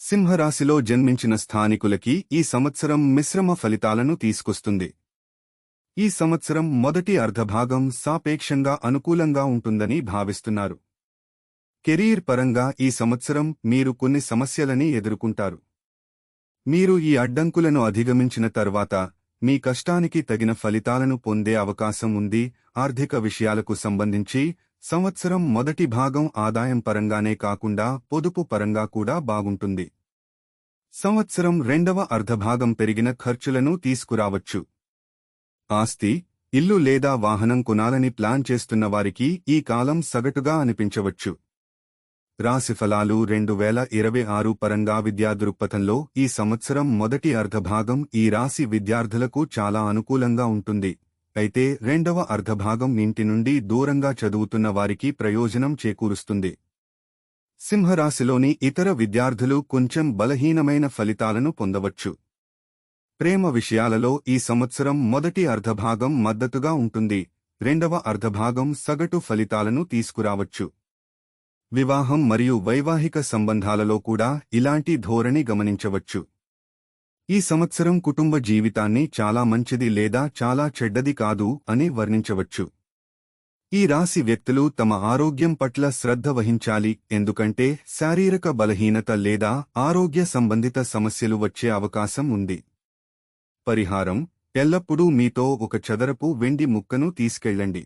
సింహరాశిలో జన్మించిన స్థానికులకి ఈ సంవత్సరం మిశ్రమ ఫలితాలను తీసుకొస్తుంది. ఈ సంవత్సరం మొదటి అర్ధభాగం సాపేక్షంగా అనుకూలంగా ఉంటుందని భావిస్తున్నారు. కెరీర్ పరంగా ఈ సంవత్సరం మీరు కొన్ని సమస్యలని ఎదుర్కొంటారు. మీరు ఈ అడ్డంకులను అధిగమించిన తర్వాత మీ కష్టానికి తగిన ఫలితాలను పొందే అవకాశం ఉంది. ఆర్థిక విషయాలకు సంబంధించి సంవత్సరం మొదటి భాగం ఆదాయం పరంగానే కాకుండా పొదుపు పరంగా కూడా బాగుంటుంది. సంవత్సరం రెండవ అర్ధభాగం పెరిగిన ఖర్చులను తీసుకురావచ్చు. ఆస్తి ఇల్లు లేదా వాహనం కొనాలని ప్లాన్ చేస్తున్న వారికి ఈ కాలం సగటుగా అనిపించవచ్చు. రాశిఫలాలు రెండు వేల ఇరవై ఆరు పరంగా విద్యా దృక్పథంలో ఈ సంవత్సరం మొదటి అర్ధభాగం ఈ రాశి విద్యార్థులకు చాలా అనుకూలంగా ఉంటుంది. అయితే రెండవ అర్ధభాగం ఇంటి నుండి దూరంగా చదువుతున్న వారికి ప్రయోజనం చేకూరుస్తుంది. సింహరాశిలోని ఇతర విద్యార్థులు కొంచెం బలహీనమైన ఫలితాలను పొందవచ్చు. ప్రేమ విషయాలలో ఈ సంవత్సరం మొదటి అర్ధభాగం మద్దతుగా ఉంటుంది. రెండవ అర్ధభాగం సగటు ఫలితాలను తీసుకురావచ్చు. వివాహం మరియు వైవాహిక సంబంధాలలో కూడా ఇలాంటి ధోరణి గమనించవచ్చు. ఈ సంవత్సరం కుటుంబ జీవితాన్ని చాలా మంచిది లేదా చాలా చెడ్డది కాదు అని వర్ణించవచ్చు. ఈ రాశి వ్యక్తులు తమ ఆరోగ్యం పట్ల శ్రద్ధ వహించాలి ఎందుకంటే శారీరక బలహీనత లేదా ఆరోగ్య సంబంధిత సమస్యలు వచ్చే అవకాశం ఉంది. పరిహారం ఎల్లప్పుడూ మీతో ఒక చదరపు వెండి ముక్కను తీసుకెళ్ళండి.